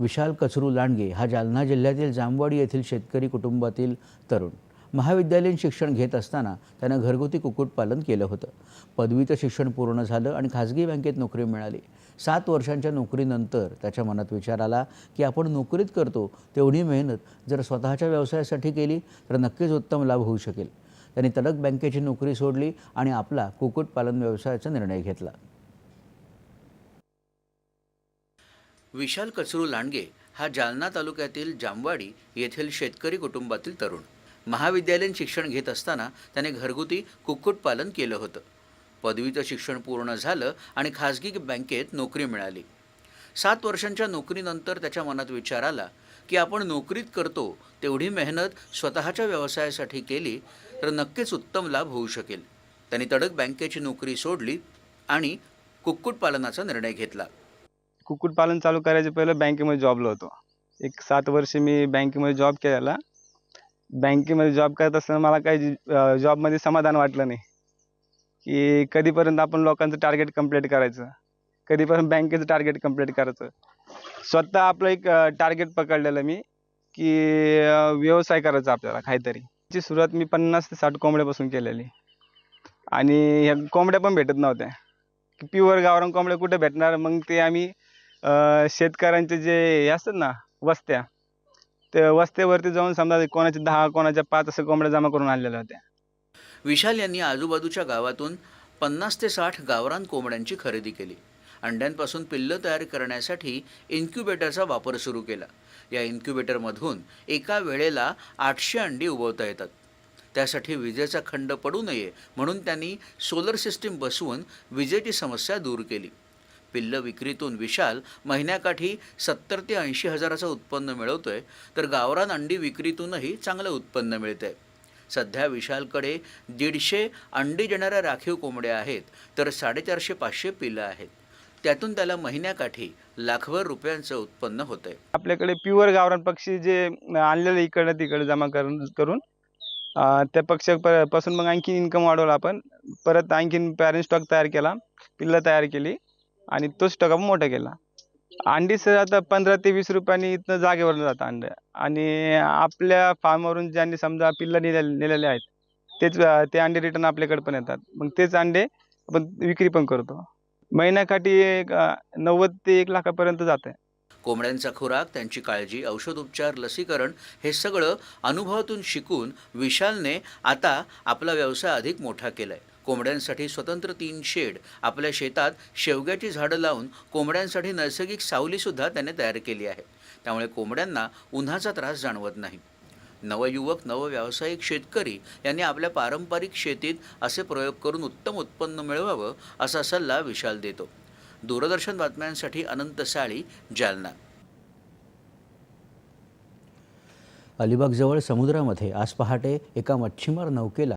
विशाल कचरू लांडगे हा जालना जिल्ह्यातील जामवाडी येथील शेतकरी कुटुंबातील तरुण. महाविद्यालयीन शिक्षण घेत असताना त्यानं घरगुती कुक्कुटपालन केलं होतं. पदवीचं शिक्षण पूर्ण झालं आणि खाजगी बँकेत नोकरी मिळाली. सात वर्षांच्या नोकरीनंतर त्याच्या मनात विचार आला की आपण नोकरीत करतो तेवढी मेहनत जर स्वतःच्या व्यवसायासाठी केली तर नक्कीच उत्तम लाभ होऊ शकेल. त्यांनी तडक बँकेची नोकरी सोडली आणि आपला कुक्कुटपालन व्यवसायाचा निर्णय घेतला. विशाल कचरू लांडगे हा जालना तालुक्यातील जामवाडी येथील शेतकरी कुटुंबातील तरुण. महाविद्यालयीन शिक्षण घेत असताना त्याने घरगुती कुक्कुटपालन केलं होतं. पदवीचं शिक्षण पूर्ण झालं आणि खाजगी बँकेत नोकरी मिळाली. सात वर्षांच्या नोकरीनंतर त्याच्या मनात विचार आला की आपण नोकरीत करतो तेवढी मेहनत स्वतःच्या व्यवसायासाठी केली तर नक्कीच उत्तम लाभ होऊ शकेल. त्यांनी तडक बँकेची नोकरी सोडली आणि कुक्कुटपालनाचा निर्णय घेतला. कुक्कुटपालन चालू करायच्या पहिलं बँकेमध्ये जॉबला होतो. एक सात वर्ष मी बँकेमध्ये जॉब केलेला. बँकेमध्ये जॉब करत असताना मला काही जॉबमध्ये समाधान वाटलं नाही. की कधीपर्यंत आपण लोकांचं टार्गेट कंप्लीट करायचं? कधीपर्यंत बँकेचं टार्गेट कंप्लीट करायचं? स्वतः आपलं एक टार्गेट पकडलेलं मी की व्यवसाय करायचा आपल्याला काहीतरी. ची सुरुवात मी पन्नास ते साठ कोंबड्यापासून केलेली. आणि ह्या कोंबड्या पण भेटत नव्हत्या. प्युअर गावरान कोंबड्या कुठे भेटणार? मग ते आम्ही शेतकऱ्यांचे जे हे असतात ना वस्त्या त्या वस्त्यावरती जाऊन समजा कोणाच्या दहा कोणाच्या पाच असं कोंबड्या जमा करून आणलेल्या होत्या. विशाल यांनी आजूबाजूच्या गावातून पन्नास ते साठ गावरान कोंबड्यांची खरेदी केली. अंड्यांपासून पिल्लं तयार करण्यासाठी इन्क्युबेटरचा वापर सुरू केला. या इन्क्युबेटरमधून एका वेळेला आठशे अंडी उगवता येतात. त्यासाठी विजेचा खंड पडू नये म्हणून त्यांनी सोलर सिस्टीम बसवून विजेची समस्या दूर केली. पिल्लं विक्रीतून विशाल महिन्याकाठी सत्तर ते ऐंशी हजाराचं उत्पन्न मिळवतोय तर गावरान अंडी विक्रीतूनही चांगलं उत्पन्न मिळतंय. सध्या विशालकडे दीडशे अंडी देणाऱ्या राखीव कोंबड्या आहेत तर साडेचारशे पाचशे पिल्लं आहेत. त्यातून त्याला महिन्याकाठी लाखभर रुपयांचं उत्पन्न होतंय. आपल्याकडे प्युअर गावरान पक्षी जे आणलेले इकडं तिकडे जमा करून करून त्या पक्ष्यापासून मग आणखी इन्कम वाढवला आपण. परत आणखीन पॅरेंट स्टॉक तयार केला पिल्लं तयार केली. आणि तो स्टॉक मोठा केला. अंडी सर आता पंधरा ते वीस रुपयांनी इथनं जागेवर जातं अंडे. आणि आपल्या फार्मवरून ज्यांनी समजा पिल्लं नेलेले नेलेले आहेत तेच ते अंडे रिटर्न आपल्याकडे पण येतात. मग तेच अंडे आपण विक्री पण करतो. महिन्याकाठी एक नव्वद ते एक लाखापर्यंत जात आहे कोंबड्यांचा खुराक त्यांची काळजी औषधोपचार लसीकरण हे सगळं अनुभवातून शिकून विशालने आता आपला व्यवसाय अधिक मोठा केलाय. कोंबड्यांसाठी स्वतंत्र तीन शेड. आपल्या शेतात शेवग्याची झाडं लावून कोंबड्यांसाठी नैसर्गिक सावलीसुद्धा त्याने तयार केली आहे. त्यामुळे कोंबड्यांना उन्हाचा त्रास जाणवत नाही. नवयुवक नवव्यावसायिक शेतकरी यांनी आपल्या पारंपरिक शेतीत असे प्रयोग करून उत्तम उत्पन्न मिळवावं असा सल्ला विशाल देतो. दूरदर्शन बातम्यांसाठी अनंत साळी जालना. अलिबागजवळ समुद्रामध्ये आज पहाटे एका मच्छीमार नौकेला